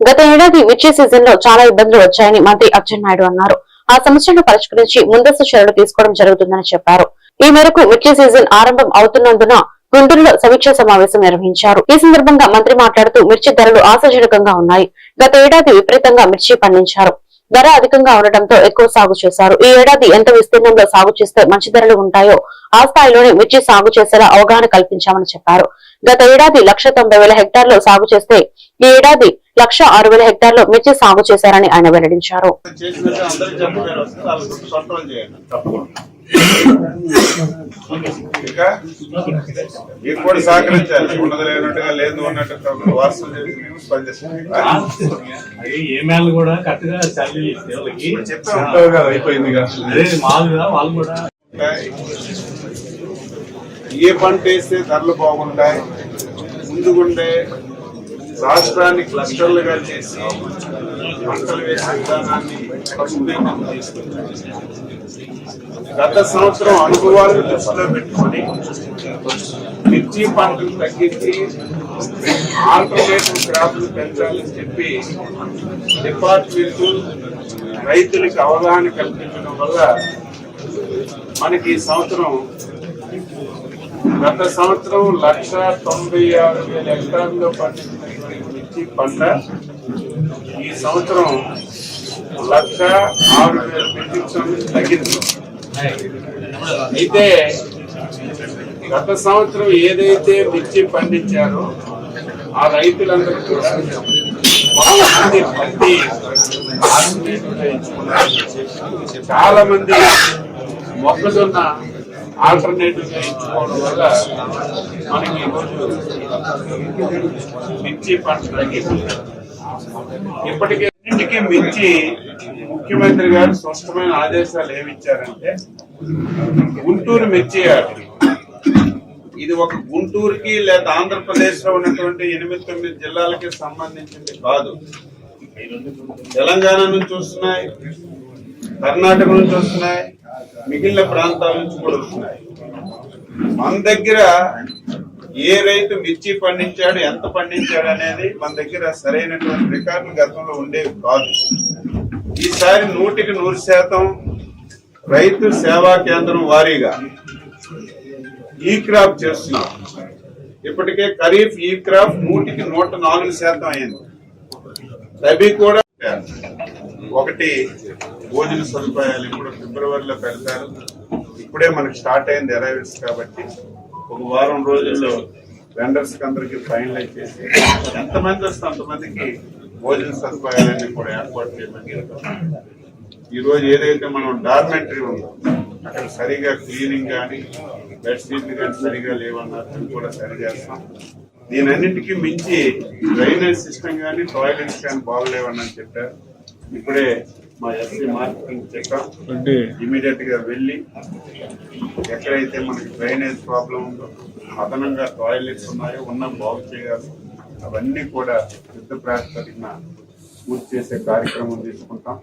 గత ఏడాది మిర్చి సీజన్లో చాలా ఇబ్బందులు వచ్చాయని మంత్రి అచ్చెన్నాయుడు అన్నారు. ఆ సమస్యలను పరిష్కరించి ముందస్తు చర్యలు తీసుకోవడం జరుగుతుందని చెప్పారు. ఈ మేరకు మిర్చి సీజన్ ఆరంభం అవుతున్నందున గుంటూరులో సమీక్షా సమావేశం నిర్వహించారు. ఈ సందర్భంగా మంత్రి మాట్లాడుతూ మిర్చి ధరలు ఆశాజనకంగా ఉన్నాయి. గత ఏడాది విపరీతంగా మిర్చి పండించారు. ధర అధికంగా ఉండటంతో ఎక్కువ సాగు చేశారు. ఈ ఏడాది ఎంత విస్తీర్ణంలో సాగు చేస్తే మంచి ధరలు ఉంటాయో ఆ స్థాయిలోనే మిర్చి సాగు చేసేలా అవగాహన కల్పించామని చెప్పారు. గత ఏడాది లక్ష తొంభై వేల హెక్టార్లు సాగు చేస్తే ఈ ఏడాది లక్ష ఆరు వేల హెక్టార్లు మిర్చి సాగు చేశారని ఆయన వెల్లడించారు. మీరు కూడా సహకరించాలి. ఉన్నది లేనట్టుగా లేదు అన్నట్టు వాస్తవం చేసి కూడా కరెక్ట్గా శాలరీ అయిపోయింది వాళ్ళు కూడా. ఏ పంట వేస్తే ధరలు బాగుంటాయి ముందుగుండే రాష్ట్రాన్ని క్లస్టర్లుగా చేసి పంటలు వేసే విధానాన్ని గత సంవత్సరం అనుభవాలను దృష్టిలో పెట్టుకొని మిర్చి పంటలు తగ్గించి ఆల్టర్నేటివ్ క్రాప్లు పెంచాలని చెప్పి డిపార్ట్మెంట్ రైతులకు అవగాహన కల్పించడం వల్ల మనకి ఈ సంవత్సరం గత సంవత్సరం లక్ష తొంభై ఆరు వేల హెక్టార్లో పండించినటువంటి మిర్చి పంట ఈ సంవత్సరం లక్ష ఆరు వేల మెట్రిక్ టన్నులు తగ్గింది. అయితే గత సంవత్సరం ఏదైతే మిర్చి పండించారో ఆ రైతులందరూ కూడా మంది పత్తి చాలా మంది మొక్కజొన్న ఆల్టర్నేటివ్ ఎంచుకోవడం వల్ల మనకి ఈరోజు మిర్చి పంట ఇప్పటికే ఇంటికి మిర్చి ముఖ్యమంత్రి గారు స్పష్టమైన ఆదేశాలు ఏమిచ్చారంటే గుంటూరు మిర్చి ఇది ఒక గుంటూరుకి లేదా ఆంధ్రప్రదేశ్లో ఉన్నటువంటి ఎనిమిది తొమ్మిది జిల్లాలకి సంబంధించింది కాదు. తెలంగాణ నుంచి వస్తున్నాయి కర్ణాటక నుంచి వస్తున్నాయి మిగిలిన ప్రాంతాల నుంచి కూడా వస్తున్నాయి. మన దగ్గర ఏ రైతు మిర్చి పండించాడు ఎంత పండించాడు అనేది మన దగ్గర సరైనటువంటి రికార్డులు గతంలో ఉండేవి కాదు. ఈసారి నూటికి నూరు శాతం రైతు సేవా కేంద్రం వారీగా ఈ క్రాప్ చేస్తున్నాం. ఇప్పటికే ఖరీఫ్ ఈ క్రాప్ నూటికి నూట నాలుగు శాతం అయింది. రబీ కూడా ఒకటి భోజన సదుపాయాలు ఇప్పుడు ఫిబ్రవరిలో పెడతారు. ఇప్పుడే మనకు స్టార్ట్ అయింది అరైవల్స్ కాబట్టి ఒక వారం రోజుల్లో వెండర్స్ అందరికి ఫైనలైజ్ చేసి ఎంతమంది వస్తే అంతమందికి భోజన సదుపాయాలన్నీ కూడా ఏర్పాటు చేయమని ఈరోజు ఏదైతే మనం డార్మెంటరీ ఉందో అక్కడ సరిగా క్లీనింగ్ కానీ బెడ్షీట్లు కానీ సరిగా లేవన్నారు కూడా సరి చేస్తాం. దీనన్నింటికి మించి డ్రైనేజ్ సిస్టమ్ కానీ టాయిలెట్స్ కానీ బాగలేవని చెప్పారు. ఇప్పుడే మా ఎస్సీ మార్కెటింగ్ చెప్పాం ఇమీడియట్గా వెళ్ళి ఎక్కడైతే మనకి డ్రైనేజ్ ప్రాబ్లం ఉందో అదనంగా టాయిలెట్స్ ఉన్నాయో ఉన్న బాగు చేయాలి. అవన్నీ కూడా యుద్ధ ప్రాతిపదికన పూర్తి చేసే కార్యక్రమం తీసుకుంటాం.